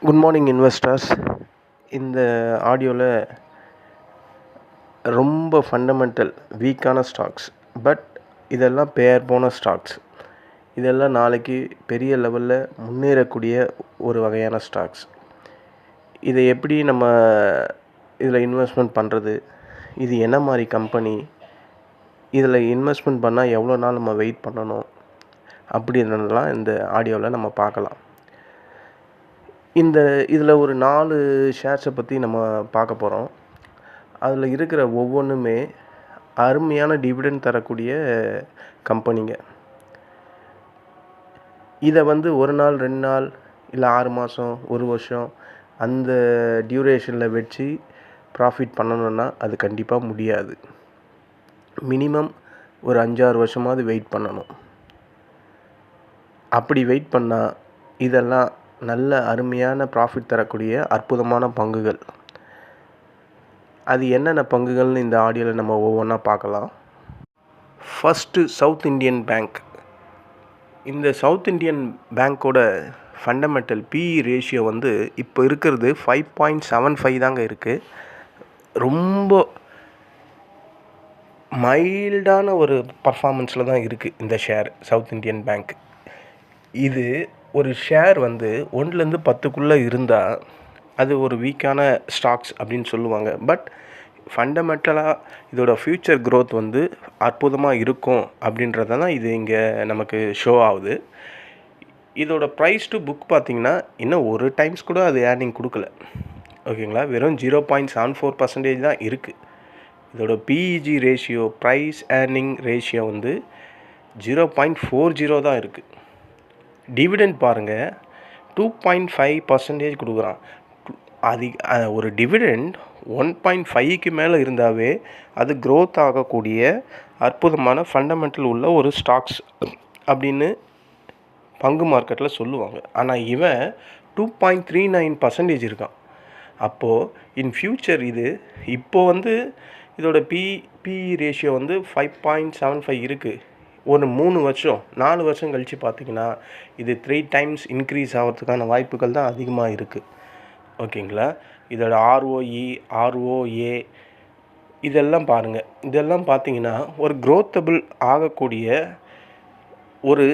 Good morning investors இந்த ஆடியோவில் ரொம்ப ஃபண்டமெண்டல் வீக்கான ஸ்டாக்ஸ் பட் இதெல்லாம் பேர் போன ஸ்டாக்ஸ் இதெல்லாம் நாளைக்கு பெரிய லெவலில் முன்னேறக்கூடிய ஒரு வகையான ஸ்டாக்ஸ் இதை எப்படி நம்ம இதில் இன்வெஸ்ட்மெண்ட் பண்ணுறது இது என்ன மாதிரி கம்பெனி இதில் இன்வெஸ்ட்மெண்ட் பண்ணால் எவ்வளோ நாள் நம்ம வெயிட் பண்ணணும்? அப்படின்றதெல்லாம் இந்த ஆடியோவில் நம்ம பார்க்கலாம். இந்த இதில் ஒரு நாலு ஷேர்ஸை பற்றி நம்ம பார்க்க போகிறோம் அதில் இருக்கிற ஒவ்வொன்றுமே அருமையான டிவிடெண்ட் தரக்கூடிய கம்பெனிங்க இதை வந்து ஒரு நாள் ரெண்டு நாள் இல்லை ஆறு மாதம் ஒரு வருஷம் அந்த டியூரேஷனில் வச்சு ப்ராஃபிட் பண்ணணுன்னா அது கண்டிப்பாக முடியாது. மினிமம் ஒரு அஞ்சாறு வருஷமாவது வெயிட் பண்ணணும். அப்படி வெயிட் பண்ணால் இதெல்லாம் நல்ல அருமையான ப்ராஃபிட் தரக்கூடிய அற்புதமான பங்குகள். அது என்னென்ன பங்குகள்னு இந்த ஆடியோவில் நம்ம ஒவ்வொன்றா பார்க்கலாம். ஃபஸ்ட்டு சவுத் இண்டியன் பேங்க் இந்த சவுத் இண்டியன் பேங்க்கோட ஃபண்டமெண்டல் பிஇ ரேஷியோ வந்து இப்போ இருக்கிறது ஃபைவ் பாயிண்ட் செவன் ஃபைவ் தாங்க இருக்குது ரொம்ப மைல்டான ஒரு பர்ஃபார்மன்ஸில் தான் இருக்குது இந்த ஷேர் சவுத் இண்டியன் பேங்க் இது ஒரு ஷேர் வந்து ஒன்றுலேருந்து பத்துக்குள்ளே இருந்தால் அது ஒரு வீக்கான ஸ்டாக்ஸ் அப்படின்னு சொல்லுவாங்க. பட் ஃபண்டமெண்டலாக இதோட ஃப்யூச்சர் க்ரோத் வந்து அற்புதமாக இருக்கும் அப்படின்றத தான் இது இங்கே நமக்கு ஷோ ஆகுது. இதோட ப்ரைஸ் டு புக் பார்த்திங்கன்னா இன்னும் ஒரு டைம்ஸ் கூட அது ஏர்னிங் கொடுக்கல. ஓகேங்களா வெறும் zero point seven four percentage தான் இருக்குது இதோட PEG ratio price earning ratio வந்து ஜீரோ பாயிண்ட் ஃபோர் ஜீரோ தான் இருக்குது டிவிடெண்ட் பாருங்கள் டூ பாயிண்ட் ஃபைவ் பர்சன்டேஜ் கொடுக்குறான். அது ஒரு டிவிடெண்ட் ஒன் பாயிண்ட் ஃபைவ்க்கு மேலே இருந்தாவே அது க்ரோத் ஆகக்கூடிய அற்புதமான ஃபண்டமெண்டல் உள்ள ஒரு ஸ்டாக்ஸ் அப்படின்னு பங்கு மார்க்கெட்டில் சொல்லுவாங்க. ஆனால் இவன் two point three nine percentage இருக்கான். அப்போது இன் ஃப்யூச்சர் இது இப்போது வந்து இதோட பி பிஇ ரேஷியோ வந்து ஃபைவ் பாயிண்ட் செவன் ஃபைவ் இருக்குது ஒரு மூணு வருஷம் நாலு வருஷம் கழித்து பார்த்திங்கன்னா இது த்ரீ டைம்ஸ் இன்க்ரீஸ் ஆகிறதுக்கான வாய்ப்புகள் தான் அதிகமாக இருக்குது ஓகேங்களா? இதோட ஆர்ஓஇ ஆர்ஓஏ இதெல்லாம் பாருங்கள் இதெல்லாம் பார்த்தீங்கன்னா ஒரு க்ரோத்தபிள் ஆகக்கூடிய ஒரு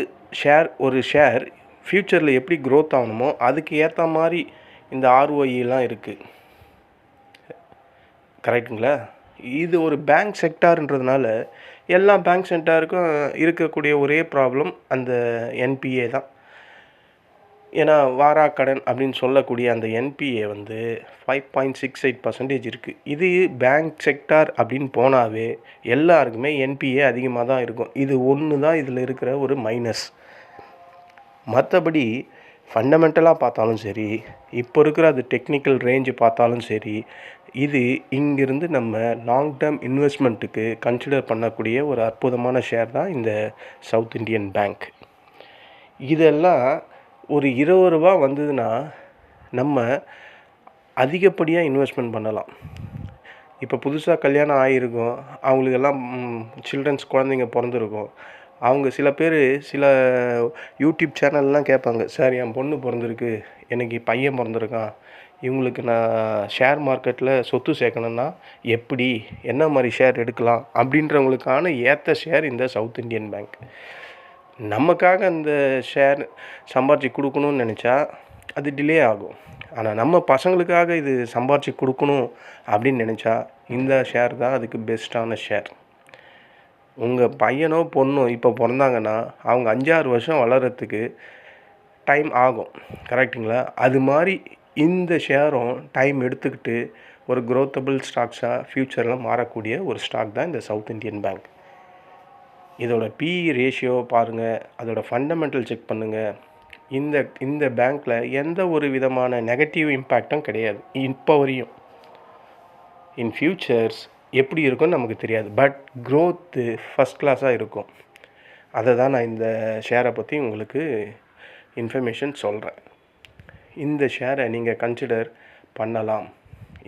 ஷேர் ஒரு ஷேர் ஃப்யூச்சரில் எப்படி க்ரோத் ஆகணுமோ அதுக்கு ஏற்ற மாதிரி இந்த ஆர்ஓஇலாம் இருக்குது கரெக்டுங்களா இது ஒரு பேங்க் செக்டார்ன்றதுனால எல்லா பேங்க் சென்டாருக்கும் இருக்கக்கூடிய ஒரே ப்ராப்ளம் அந்த என்பிஏ தான். ஏன்னா வாராக்கடன் அப்படின்னு சொல்லக்கூடிய அந்த என்பிஏ வந்து five point six eight percentage இருக்குது இது பேங்க் செக்டார் அப்படின்னு போனாவே எல்லாருக்குமே என்பிஏ அதிகமாக தான் இருக்கும். இது ஒன்று தான் இதில் இருக்கிற ஒரு மைனஸ் மற்றபடி ஃபண்டமெண்டலாக பார்த்தாலும் சரி இப்போ இருக்கிற அது டெக்னிக்கல் ரேஞ்சு பார்த்தாலும் சரி இது இங்கிருந்து நம்ம லாங் டேர்ம் இன்வெஸ்ட்மெண்ட்டுக்கு கன்சிடர் பண்ணக்கூடிய ஒரு அற்புதமான ஷேர் தான் இந்த சவுத் இண்டியன் பேங்க் இதெல்லாம் ஒரு இருபது ரூபா வந்ததுன்னா நம்ம அதிகப்படியாக இன்வெஸ்ட்மெண்ட் பண்ணலாம். இப்போ புதுசாக கல்யாணம் ஆகிருக்கும் அவங்களுக்கெல்லாம் சில்ட்ரன்ஸ் குழந்தைங்க பிறந்திருக்கும். அவங்க சில பேர் சில யூடியூப் சேனல்லாம் கேட்பாங்க. சார் என் பொண்ணு பிறந்திருக்கு. எனக்கு பையன் பிறந்திருக்கான். இவங்களுக்கு நான் ஷேர் மார்க்கெட்டில் சொத்து சேர்க்கணுன்னா எப்படி என்ன மாதிரி ஷேர் எடுக்கலாம் அப்படின்றவங்களுக்கான ஏற்ற ஷேர் இந்த சவுத் இண்டியன் பேங்க் நமக்காக அந்த ஷேர் சம்பாரித்து கொடுக்கணும்னு நினச்சா அது டிலே ஆகும். ஆனால் நம்ம பசங்களுக்காக இது சம்பாரித்து கொடுக்கணும் அப்படின்னு நினச்சா இந்த ஷேர் தான் அதுக்கு பெஸ்ட்டான ஷேர் உங்கள் பையனோ பொண்ணோ இப்போ பிறந்தாங்கன்னா அவங்க அஞ்சாறு வருஷம் வளர்கிறதுக்கு டைம் ஆகும். கரெக்டுங்களா அது மாதிரி இந்த ஷேரும் டைம் எடுத்துக்கிட்டு ஒரு க்ரோத்தபிள் ஸ்டாக்ஸாக ஃப்யூச்சரில் மாறக்கூடிய ஒரு ஸ்டாக் தான் இந்த சவுத் இந்தியன் பேங்க் இதோட பிஇ ரேஷியோ பாருங்கள் அதோட ஃபண்டமெண்டல் செக் பண்ணுங்கள் இந்த இந்த பேங்க்கில் எந்த ஒரு விதமான நெகட்டிவ் இம்பேக்டும் கிடையாது இப்போ வரையும். இன் ஃப்யூச்சர்ஸ் எப்படி இருக்கும்னு நமக்கு தெரியாது பட் க்ரோத்து ஃபஸ்ட் கிளாஸாக இருக்கும். அதை தான் நான் இந்த ஷேரை பற்றி உங்களுக்கு இன்ஃபர்மேஷன் சொல்கிறேன் இந்த ஷேரை நீங்கள் கன்சிடர் பண்ணலாம்.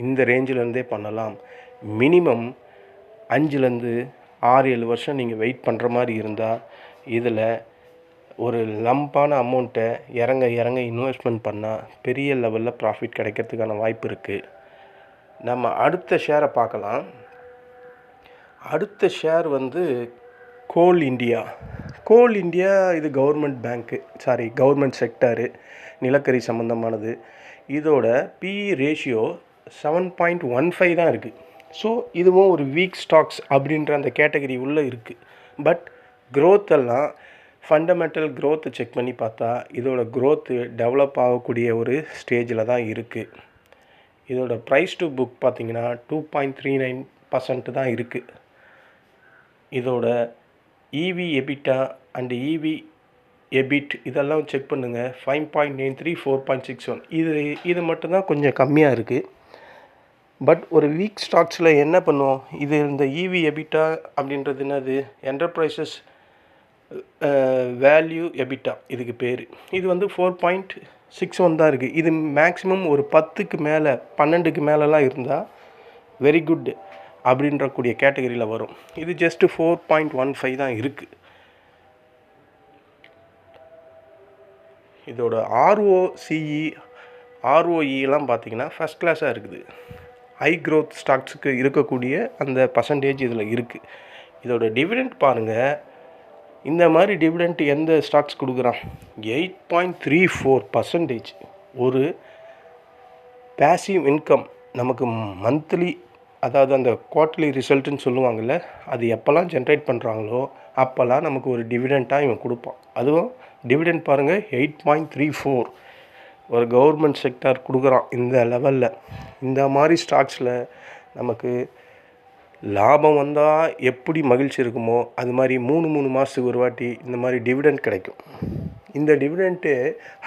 இந்த ரேஞ்சிலேருந்தே பண்ணலாம். மினிமம் அஞ்சுலேருந்து ஆறு ஏழு வருஷம் நீங்கள் வெயிட் பண்ணுற மாதிரி இருந்தால் இதில் ஒரு லம்பான அமௌண்ட்டை இறங்க இறங்க இன்வெஸ்ட்மெண்ட் பண்ணால் பெரிய லெவலில் ப்ராஃபிட் கிடைக்கிறதுக்கான வாய்ப்பு இருக்குது நம்ம அடுத்த ஷேரை பார்க்கலாம். அடுத்த ஷேர் வந்து கோல் இந்தியா கோல் இந்தியா இது கவர்மெண்ட் பேங்க்கு சாரி கவர்மெண்ட் செக்டாரு நிலக்கரி சம்மந்தமானது இதோட PE ratio seven point one five தான் இருக்குது ஸோ இதுவும் ஒரு வீக் ஸ்டாக்ஸ் அப்படின்ற அந்த கேட்டகரி உள்ளே இருக்குது பட் க்ரோத் எல்லாம் ஃபண்டமெண்டல் க்ரோத்தை செக் பண்ணி பார்த்தா இதோட க்ரோத்து டெவலப் ஆகக்கூடிய ஒரு ஸ்டேஜில் தான் இருக்குது இதோட ப்ரைஸ் டு புக் பார்த்திங்கன்னா two point three nine percent தான் இருக்குது இதோட EV EBITDA and EV EBIT இதெல்லாம் செக் பண்ணுங்கள் five point nine three four point six one இது இது மட்டும்தான் கொஞ்சம் கம்மியாக இருக்குது பட் ஒரு வீக் ஸ்டாக்ஸில் என்ன பண்ணுவோம்? இது இந்த இவி எபிட்டா அப்படின்றது என்னது? என்டர்பிரைசஸ் வேல்யூ எபிட்டா இதுக்கு பேர். இது வந்து ஃபோர் பாயிண்ட் சிக்ஸ் ஒன் தான் இருக்குது இது மேக்ஸிமம் ஒரு பத்துக்கு மேலே பன்னெண்டுக்கு மேலெலாம் இருந்தால் வெரி குட் அப்படின்றக்கூடிய கேட்டகரியில் வரும். இது just four point one five தான் இருக்குது இதோட ஆர்ஓசிஇ ஆர்ஓஇலாம் பார்த்தீங்கன்னா ஃபஸ்ட் கிளாஸாக இருக்குது. ஹை க்ரோத் ஸ்டாக்ஸுக்கு இருக்கக்கூடிய அந்த பர்சன்டேஜ் இதில் இருக்குது இதோட டிவிடெண்ட் பாருங்கள் இந்த மாதிரி டிவிடெண்ட் எந்த ஸ்டாக்ஸ் கொடுக்குறான்? Eight point three four percentage ஒரு பேசிவ் இன்கம் நமக்கு மந்த்லி அதாவது அந்த குவார்ட்டர்லி ரிசல்ட்டுன்னு சொல்லுவாங்கள்ல அது எப்போல்லாம் ஜென்ரேட் பண்ணுறாங்களோ அப்போல்லாம் நமக்கு ஒரு டிவிடெண்ட்டாக இவன் கொடுப்பான். அதுவும் டிவிடெண்ட் பாருங்கள் எயிட் பாயிண்ட் த்ரீ ஃபோர் ஒரு கவர்மெண்ட் செக்டார் கொடுக்குறான் இந்த லெவலில் இந்த மாதிரி ஸ்டாக்ஸில் நமக்கு லாபம் வந்தால் எப்படி மகிழ்ச்சி இருக்குமோ அது மாதிரி மூணு மூணு மாதத்துக்கு ஒரு வாட்டி இந்த மாதிரி டிவிடெண்ட் கிடைக்கும். இந்த டிவிடெண்ட்டு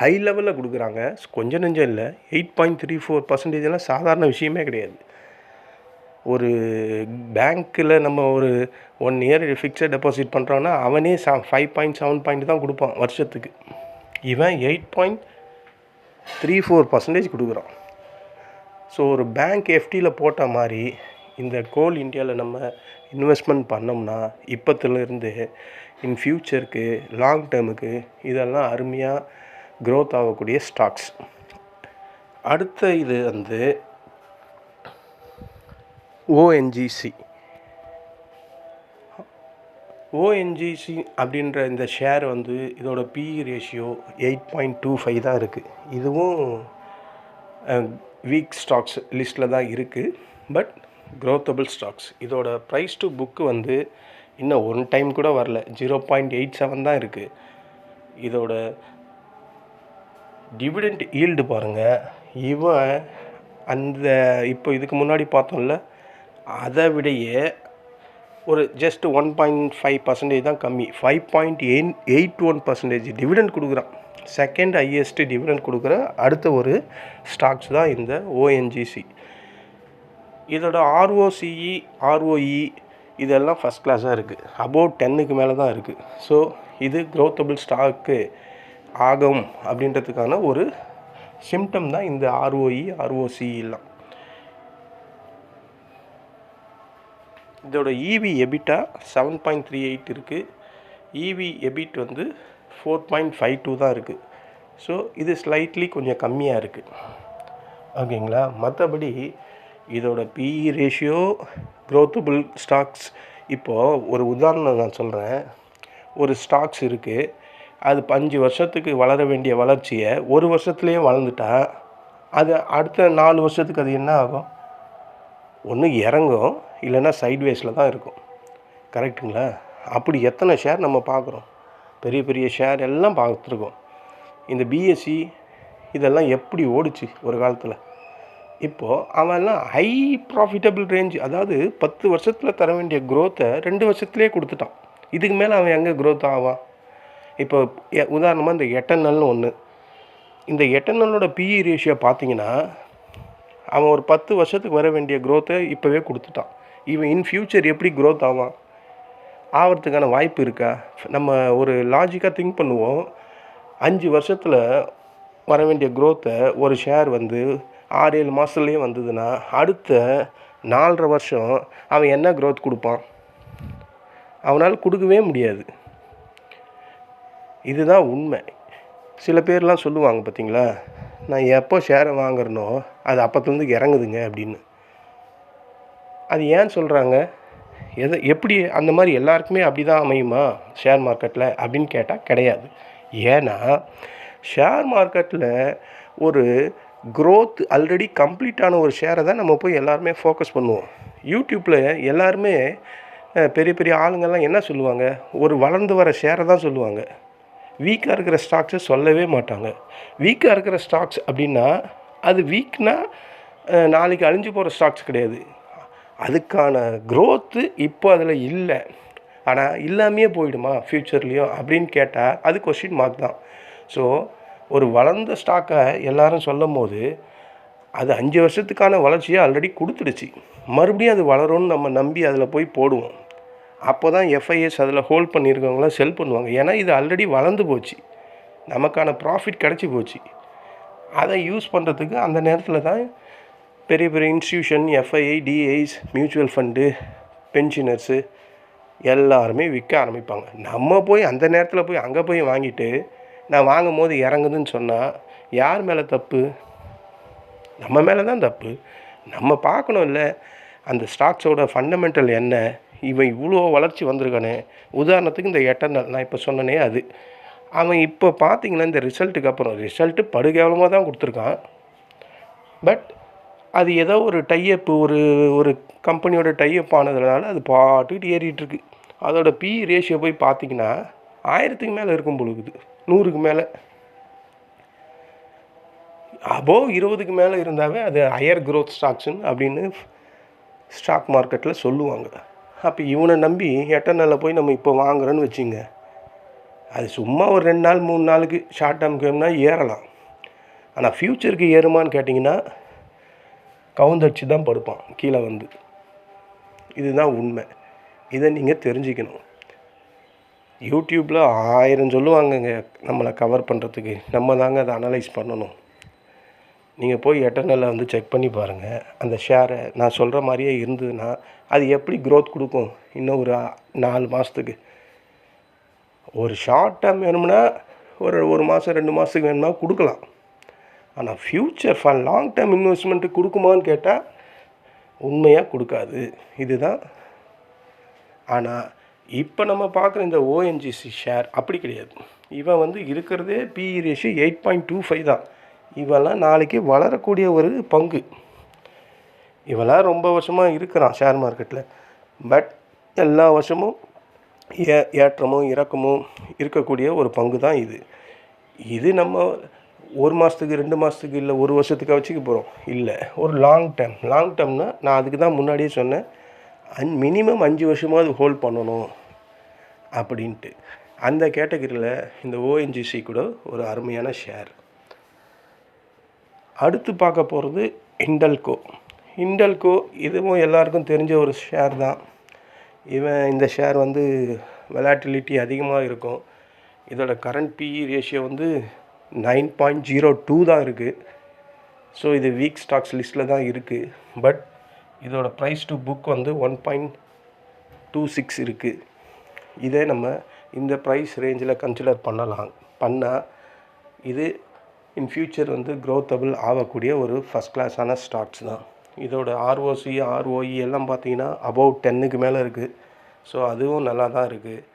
ஹை லெவலில் கொடுக்குறாங்க. கொஞ்சம் நெஞ்சம் இல்லை எயிட் பாயிண்ட் த்ரீ ஃபோர் பர்சன்டேஜ்லாம் சாதாரண விஷயமே கிடையாது. ஒரு பேங்க்கில் நம்ம ஒரு ஒன் இயர் ஃபிக்ஸட் டெபாசிட் பண்ணுறோன்னா அவனே ச ஃபைவ் பாயிண்ட் செவன் பாயிண்ட் தான் கொடுப்பான் வருஷத்துக்கு. இவன் eight point three four percentage கொடுக்குறான். ஸோ ஒரு பேங்க் எஃப்டியில் போட்ட மாதிரி இந்த கோல் இந்தியாவில் நம்ம இன்வெஸ்ட்மெண்ட் பண்ணோம்னா இப்போத்துலேருந்து இன் ஃப்யூச்சருக்கு லாங் டேர்முக்கு இதெல்லாம் அருமையாக க்ரோத் ஆகக்கூடிய ஸ்டாக்ஸ் அடுத்த இது வந்து ஓஎன்ஜிசி ஓஎன்ஜிசி அப்படின்ற இந்த ஷேர் வந்து இதோட PE ratio eight point two five தான் இருக்குது இதுவும் வீக் ஸ்டாக்ஸ் லிஸ்ட்டில் தான் இருக்குது பட் க்ரோத்தபிள் ஸ்டாக்ஸ் இதோட ப்ரைஸ் டு புக்கு வந்து இன்னும் ஒன் டைம் கூட வரல. ஜீரோ பாயிண்ட் எயிட் செவன் தான் இருக்குது இதோட டிவிடெண்ட் ஈல்டு பாருங்கள் இவன் அந்த இப்போ இதுக்கு முன்னாடி பார்த்தோம்ல அதை விடையே ஒரு just one point five percentage தான் கம்மி. Five point eight eight one percentage dividend கொடுக்குறான். செகண்ட் ஹையஸ்ட் டிவிடெண்ட் கொடுக்குற அடுத்த ஒரு ஸ்டாக்ஸ் தான் இந்த ஓஎன்ஜிசி இதோட ஆர்ஓசிஇ ஆர்ஓஇ இதெல்லாம் ஃபஸ்ட் கிளாஸாக இருக்குது அபோவ் டென்னுக்கு மேலே தான் இருக்குது ஸோ இது க்ரோத்தபிள் ஸ்டாக்கு ஆகும் அப்படின்றதுக்கான ஒரு சிம்டம் தான் இந்த ஆர்ஓஇ ஆர்ஓசிஇலாம் இதோட E V EBITDA seven point three eight இருக்குது இவி எபிட் வந்து ஃபோர் பாயிண்ட் ஃபைவ் டூ தான் இருக்குது ஸோ இது ஸ்லைட்லி கொஞ்சம் கம்மியாக இருக்குது ஓகேங்களா? மற்றபடி இதோட பிஇ ரேஷியோ க்ரோத்தபிள் ஸ்டாக்ஸ் இப்போது ஒரு உதாரணம் நான் சொல்கிறேன் ஒரு ஸ்டாக்ஸ் இருக்குது அது அஞ்சு வருஷத்துக்கு வளர வேண்டிய வளர்ச்சியை ஒரு வருஷத்துலேயே வளர்ந்துட்டா அது அடுத்த நாலு வருஷத்துக்கு அது என்ன ஆகும்? ஒன்று இறங்கும் இல்லைன்னா சைட்வேஸில் தான் இருக்கும். கரெக்டுங்களா அப்படி எத்தனை ஷேர் நம்ம பார்க்குறோம்? பெரிய பெரிய ஷேர் எல்லாம் பார்த்துருக்கோம். இந்த பிஎஸ்சி இதெல்லாம் எப்படி ஓடிச்சு ஒரு காலத்தில்? இப்போது அவன்லாம் ஹை ப்ராஃபிட்டபிள் ரேஞ்ச் அதாவது பத்து வருஷத்தில் தர வேண்டிய க்ரோத்தை ரெண்டு வருஷத்துலேயே கொடுத்துட்டான். இதுக்கு மேலே அவன் எங்கே க்ரோத் ஆவான்? இப்போ எ- உதாரணமாக இந்த எட்டர்னல்னு ஒன்று இந்த எட்டர்னலோட பிஇ ரேஷியோ பார்த்தீங்கன்னா அவன் ஒரு பத்து வருஷத்துக்கு வர வேண்டிய க்ரோத்தை இப்போவே கொடுத்துட்டான். இவன் இன் ஃப்யூச்சர் எப்படி க்ரோத் ஆவான்? ஆகிறதுக்கான வாய்ப்பு இருக்கா? நம்ம ஒரு லாஜிக்காக திங்க் பண்ணுவோம். அஞ்சு வருஷத்தில் வர வேண்டிய க்ரோத்தை ஒரு ஷேர் வந்து ஆறு ஏழு மாதத்துலேயே வந்ததுன்னா அடுத்த நாலரை வருஷம் அவன் என்ன க்ரோத் கொடுப்பான்? அவனால் கொடுக்கவே முடியாது. இதுதான் உண்மை. சில பேர்லாம் சொல்லுவாங்க பார்த்தீங்களா? நான் எப்போ ஷேரை வாங்குறனோ அது அப்போத்துலேருந்து இறங்குதுங்க அப்படின்னு. அது ஏன் சொல்கிறாங்க எது எப்படி அந்த மாதிரி எல்லாருக்குமே அப்படி தான் அமையுமா ஷேர் மார்க்கெட்டில் அப்படின்னு கேட்டால் கிடையாது. ஏன்னா ஷேர் மார்க்கெட்டில் ஒரு க்ரோத் ஆல்ரெடி கம்ப்ளீட்டான ஒரு ஷேரை தான் நம்ம போய் எல்லாருமே ஃபோக்கஸ் பண்ணுவோம். யூடியூப்பில் எல்லாருமே பெரிய பெரிய ஆளுங்கள்லாம் என்ன சொல்லுவாங்க? ஒரு வளர்ந்து வர ஷேரை தான் சொல்லுவாங்க. வீக்காக இருக்கிற ஸ்டாக்ஸை சொல்லவே மாட்டாங்க. வீக்காக இருக்கிற ஸ்டாக்ஸ் அப்படின்னா அது வீக்னா நாளைக்கு அழிஞ்சு போகிற ஸ்டாக்ஸ் கிடையாது. அதுக்கான க்ரோத்து இப்போ அதில் இல்லை. ஆனால் இல்லாமையே போயிடுமா ஃப்யூச்சர்லேயும் அப்படின்னு கேட்டால் அது கொஷின் மார்க் தான். ஸோ ஒரு வளர்ந்த ஸ்டாக்கை எல்லாரும் சொல்லும் போது அது அஞ்சு வருஷத்துக்கான வளர்ச்சியை ஆல்ரெடி கொடுத்துடுச்சு. மறுபடியும் அது வளரும்னு நம்ம நம்பி அதில் போய் போடுவோம். அப்போ தான் எஃப்ஐஎஸ் அதில் ஹோல்ட் பண்ணியிருக்கவங்களாம் செல் பண்ணுவாங்க. ஏன்னா இது ஆல்ரெடி வளர்ந்து போச்சு. நமக்கான ப்ராஃபிட் கிடச்சி போச்சு. அதை யூஸ் பண்ணுறதுக்கு அந்த நேரத்தில் தான் பெரிய பெரிய institution FII DIIs mutual fund pensioners எல்லாருமே விற்க ஆரம்பிப்பாங்க. நம்ம போய் அந்த நேரத்தில் போய் அங்கே போய் வாங்கிட்டு நான் வாங்கும் போது இறங்குதுன்னு சொன்னால் யார் மேலே தப்பு? நம்ம மேலே தான் தப்பு. நம்ம பார்க்கணும் இல்லை அந்த ஸ்டாக்ஸோட ஃபண்டமெண்டல் என்ன? இவன் இவ்வளோ வளர்ச்சி வந்திருக்கானே. உதாரணத்துக்கு இந்த எட்டர்னல் நான் இப்போ சொன்னனே அது. அவன் இப்போ பார்த்தீங்கன்னா இந்த ரிசல்ட்டுக்கு அப்புறம் ரிசல்ட்டு படுகேவலமாக தான் கொடுத்துருக்கான். பட் அது ஏதோ ஒரு டைஅப் ஒரு ஒரு கம்பெனியோட டைஅப் ஆனதுனால அது பாட்டுக்கிட்டு ஏறிட்டுருக்கு. அதோட பி ரேஷியோ போய் பார்த்தீங்கன்னா ஆயிரத்துக்கு மேலே இருக்கும் பொழுது நூறுக்கு மேலே. அபோவ் இருபதுக்கு மேலே இருந்தாவே அது ஹையர் க்ரோத் ஸ்டாக்ஸுன்னு அப்படின்னு ஸ்டாக் மார்க்கெட்டில் சொல்லுவாங்க. அப்போ இவனை நம்பி எட்டர்னலில் போய் நம்ம இப்போ வாங்குறோன்னு வச்சுங்க. அது சும்மா ஒரு ரெண்டு நாள் மூணு நாளுக்கு ஷார்ட் டேர்ம் கேம்னா ஏறலாம். ஆனால் ஃப்யூச்சருக்கு ஏறுமான்னு கேட்டிங்கன்னா கவுந்தடிச்சு தான் படுப்பான் கீழே வந்து. இதுதான் உண்மை. இதை நீங்கள் தெரிஞ்சுக்கணும். யூடியூப்பில் ஆயிரம் சொல்லுவாங்கங்க நம்மளை கவர் பண்ணுறதுக்கு நம்ம தாங்க அதை அனலைஸ் பண்ணணும். நீங்கள் போய் எட்டர்னலில் வந்து செக் பண்ணி பாருங்கள் அந்த ஷேரை நான் சொல்கிற மாதிரியே இருந்ததுன்னா அது எப்படி க்ரோத் கொடுக்கும்? இன்னும் ஒரு நாலு மாதத்துக்கு ஒரு ஷார்ட் டேர்ம் வேணும்னா ஒரு ஒரு மாதம் ரெண்டு மாதத்துக்கு வேணும்னா கொடுக்கலாம். ஆனால் future fund long term investment கொடுக்குமான்னு கேட்டால் உண்மையாக கொடுக்காது. இதுதான். ஆனால் இப்போ நம்ம பார்க்குற இந்த ஓஎன்ஜிசி ஷேர் அப்படி கிடையாது. இவன் வந்து இருக்கிறதே PE ratio eight point two five தான். இவெல்லாம் நாளைக்கு வளரக்கூடிய ஒரு பங்கு. இவெல்லாம் ரொம்ப வருஷமாக இருக்கிறான் ஷேர் மார்க்கெட்டில் பட் எல்லா வருஷமும் ஏ ஏற்றமும் இறக்கமும் இருக்கக்கூடிய ஒரு பங்கு தான் இது. இது நம்ம ஒரு மாதத்துக்கு ரெண்டு மாதத்துக்கு இல்லை ஒரு வருஷத்துக்கு வச்சுக்க போகிறோம் இல்லை ஒரு லாங் டேர்ம் லாங் டேர்ம்னா நான் அதுக்கு தான் முன்னாடியே சொன்னேன். அன் மினிமம் அஞ்சு வருஷமாவது ஹோல்ட் பண்ணணும் அப்படின்ட்டு. அந்த கேட்டகரியில் இந்த ஓஎன்ஜிசி கூட ஒரு அருமையான ஷேர் அடுத்து பார்க்க போகிறது இண்டல்கோ இண்டல்கோ இதுவும் எல்லாருக்கும் தெரிஞ்ச ஒரு ஷேர் தான். இவன் இந்த ஷேர் வந்து வெலாட்டிலிட்டி அதிகமாக இருக்கும். இதோட கரண்ட் பிஇ ரேஷியோ வந்து நைன் பாயிண்ட் ஜீரோ டூ தான் இருக்குது ஸோ இது வீக் ஸ்டாக்ஸ் லிஸ்ட்டில் தான் இருக்குது பட் இதோட ப்ரைஸ் டு புக் வந்து ஒன் பாயிண்ட் டூ சிக்ஸ் இருக்குது இதே நம்ம இந்த ப்ரைஸ் ரேஞ்சில் கன்சிடர் பண்ணலாம். பண்ணால் இது இன் ஃபியூச்சர் வந்து க்ரோத்தபிள் ஆகக்கூடிய ஒரு ஃபஸ்ட் கிளாஸான ஸ்டாக்ஸ் தான். இதோட ஆர்ஓசி ஆர்ஓஇ எல்லாம் பார்த்தீங்கன்னா அபவ் டென்னுக்கு மேலே இருக்குது ஸோ அதுவும் நல்லா தான் இருக்குது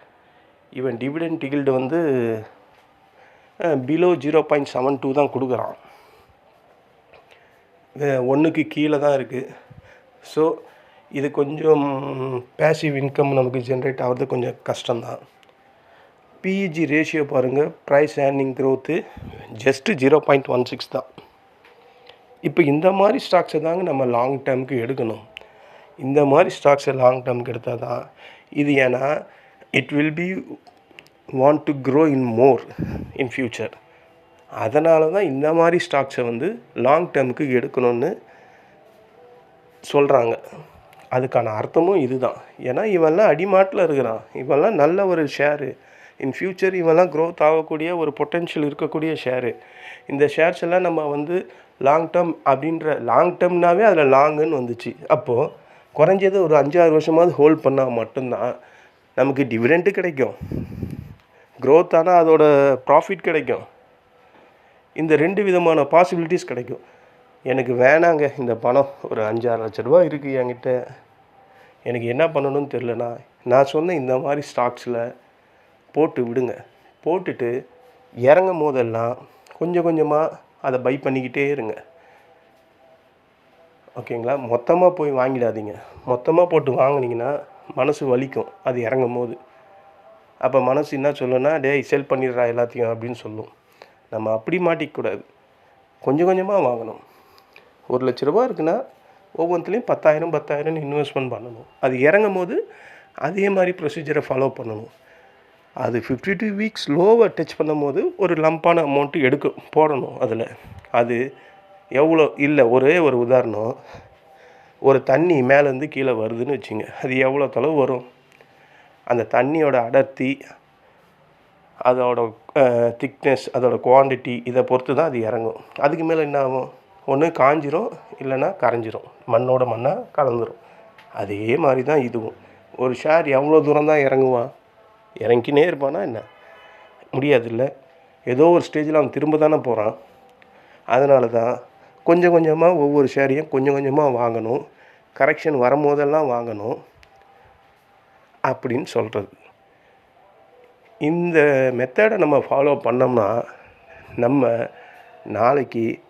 ஈவன் டிவிடெண்ட் டிகில்டு வந்து below zero point seven two தான் கொடுக்குறான். ஒன்றுக்கு கீழே தான் இருக்குது ஸோ இது கொஞ்சம் பேசிவ் இன்கம் நமக்கு ஜென்ரேட் ஆகிறது கொஞ்சம் கஷ்டம்தான். பிஇஜி ரேஷியோ பாருங்கள் price earning growth just zero point one six தான். இப்போ இந்த மாதிரி ஸ்டாக்ஸை தாங்க நம்ம லாங் டேர்முக்கு எடுக்கணும். இந்த மாதிரி ஸ்டாக்ஸை லாங் டேர்முக்கு எடுத்தால் தான் இது ஏன்னா it will be want to grow in more in future அதனால தான் இந்த மாதிரி ஸ்டாக்ஸை வந்து லாங் டேர்முக்கு எடுக்கணும்னு சொல்கிறாங்க அதுக்கான அர்த்தமும் இதுதான் ஏன்னா இவெல்லாம் அடிமாட்டில் இருக்கிறான். இவெல்லாம் நல்ல ஒரு ஷேரு இன் ஃப்யூச்சர் இவெல்லாம் க்ரோத் ஆகக்கூடிய ஒரு பொட்டென்ஷியல் இருக்கக்கூடிய ஷேரு இந்த ஷேர்ஸ் எல்லாம் நம்ம வந்து லாங் டேர்ம் அப்படின்ற லாங் டேர்ம்னாவே அதில் லாங்குன்னு வந்துச்சு. அப்போது குறைஞ்சது ஒரு அஞ்சாறு வருஷமாவது ஹோல்ட் பண்ணால் மட்டும்தான் நமக்கு டிவிடெண்ட்டு கிடைக்கும். க்ரோத் ஆனால் அதோட ப்ராஃபிட் கிடைக்கும். இந்த ரெண்டு விதமான பாசிபிலிட்டிஸ் கிடைக்கும். எனக்கு வேணாங்க இந்த பணம் ஒரு அஞ்சாறு லட்ச ரூபா இருக்குது என்கிட்ட. எனக்கு என்ன பண்ணணும்னு தெரிலனா நான் சொன்ன இந்த மாதிரி ஸ்டாக்ஸில் போட்டு விடுங்க. போட்டுட்டு இறங்கும் போதெல்லாம் கொஞ்சம் கொஞ்சமாக அதை பை பண்ணிக்கிட்டே இருங்க. ஓகேங்களா? மொத்தமாக போய் வாங்கிடாதீங்க. மொத்தமாக போட்டு வாங்குனீங்கன்னா மனசு வலிக்கும் அது இறங்கும் போது. அப்போ மனசு என்ன சொல்லுன்னா டேய் செல் பண்ணிடுறா எல்லாத்தையும் அப்படின்னு சொல்லும். நம்ம அப்படி மாட்டிக்கக்கூடாது. கொஞ்சம் கொஞ்சமாக வாங்கணும். ஒரு லட்ச ரூபா இருக்குன்னா ஒவ்வொன்றுலேயும் பத்தாயிரம் பத்தாயிரம்னு இன்வெஸ்ட்மெண்ட் பண்ணணும். அது இறங்கும் போது அதே மாதிரி ப்ரொசீஜரை ஃபாலோ பண்ணணும். அது ஃபிஃப்டி டூ வீக்ஸ் லோவை டச் பண்ணும்போது ஒரு லம்பான அமௌண்ட்டு எடுக்க போடணும் அதில். அது எவ்வளோ? இல்லை ஒரே ஒரு உதாரணம். ஒரு தண்ணி மேலேருந்து கீழே வருதுன்னு வச்சுங்க அது எவ்வளோ தொலைவு வரும்? அந்த தண்ணியோட அடர்த்தி அதோட திக்னஸ் அதோட குவான்டிட்டி இதை பொறுத்து தான் அது இறங்கும். அதுக்கு மேலே என்ன ஆகும்? ஒன்று காஞ்சிரும் இல்லைன்னா கரைஞ்சிரும். மண்ணோட மண்ணாக கலந்துரும். அதே மாதிரி தான் இதுவும். ஒரு ஷேர் எவ்வளோ தூரம் தான் இறங்குவான்? இறங்கினே இருப்பானா என்ன? முடியாதுல்ல. ஏதோ ஒரு ஸ்டேஜில் அவன் திரும்ப தானே போகிறான் அதனால தான் கொஞ்சம் கொஞ்சமாக ஒவ்வொரு ஷேரையும் கொஞ்சம் கொஞ்சமாக வாங்கணும். கரெக்ஷன் வரும்போதெல்லாம் வாங்கணும் அப்படின்னு சொல்கிறது இந்த மெத்தடை நம்ம ஃபாலோ பண்ணோம்னா நம்ம நாளைக்கு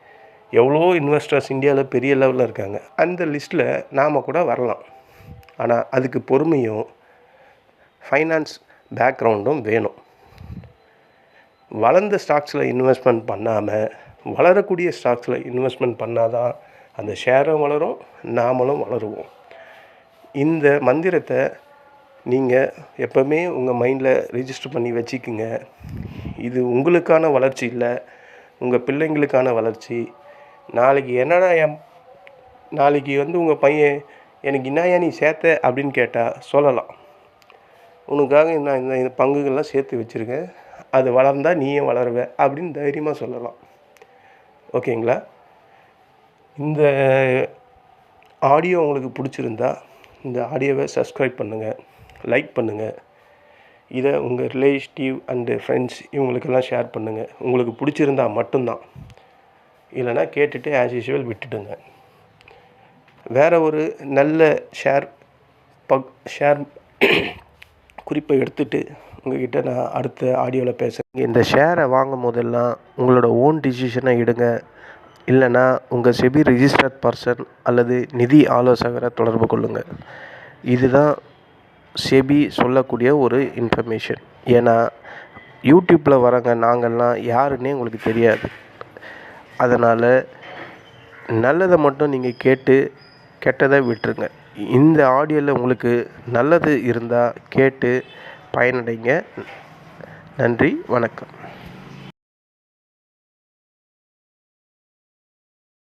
எவ்வளோ இன்வெஸ்டர்ஸ் இந்தியாவில் பெரிய லெவலில் இருக்காங்க. அந்த லிஸ்ட்டில் நாம் கூட வரலாம். ஆனால் அதுக்கு பொறுமையும் ஃபைனான்ஸ் பேக்ரவுண்டும் வேணும். வளர்ந்த ஸ்டாக்ஸில் இன்வெஸ்ட்மெண்ட் பண்ணாமல் வளரக்கூடிய ஸ்டாக்ஸில் இன்வெஸ்ட்மெண்ட் பண்ணால் தான் அந்த ஷேரும் வளரும் நாமளும் வளருவோம். இந்த மந்திரத்தை நீங்கள் எப்போவுமே உங்கள் மைண்டில் ரிஜிஸ்டர் பண்ணி வச்சுக்குங்க. இது உங்களுக்கான வளர்ச்சி இல்லை உங்கள் பிள்ளைங்களுக்கான வளர்ச்சி. நாளைக்கு என்னடா என் நாளைக்கு வந்து உங்கள் பையன் எனக்கு என்னையா நீ சேர்த்த? அப்படின்னு கேட்டால் சொல்லலாம். உனக்காக நான் இந்த இந்த பங்குகள்லாம் சேர்த்து வச்சுருக்கேன். அது வளர்ந்தால் நீயும் வளருவ அப்படின்னு தைரியமாக சொல்லலாம். ஓகேங்களா? இந்த ஆடியோ உங்களுக்கு பிடிச்சிருந்தா இந்த ஆடியோவை சப்ஸ்கிரைப் பண்ணுங்கள் லைக் பண்ணுங்கள் இதை உங்கள் ரிலேட்டிவ் அண்டு ஃப்ரெண்ட்ஸ் இவங்களுக்கெல்லாம் ஷேர் பண்ணுங்கள் உங்களுக்கு பிடிச்சிருந்தா மட்டும்தான். இல்லைன்னா கேட்டுட்டு ஆஸ் யூஷுவல் விட்டுடுங்க. வேறு ஒரு நல்ல ஷேர் பக் ஷேர் குறிப்பை எடுத்துகிட்டு உங்ககிட்ட நான் அடுத்த ஆடியோவில் பேசுகிறேன் இந்த ஷேரை வாங்கும் போதெல்லாம் உங்களோட ஓன் டிசிஷனை எடுங்க. இல்லைன்னா உங்கள் செபி ரிஜிஸ்டர்ட் பர்சன் அல்லது நிதி ஆலோசகரை தொடர்பு கொள்ளுங்கள் இதுதான் செபி சொல்லக்கூடிய ஒரு இன்ஃபர்மேஷன் ஏன்னா யூடியூப்பில் வரங்க நாங்கள்லாம் யாருன்னே உங்களுக்கு தெரியாது. அதனால் நல்லதை மட்டும் நீங்கள் கேட்டு கெட்டதை விட்டுருங்க. இந்த ஆடியோவில் உங்களுக்கு நல்லது இருந்தால் கேட்டு பயனடைங்க. நன்றி வணக்கம்.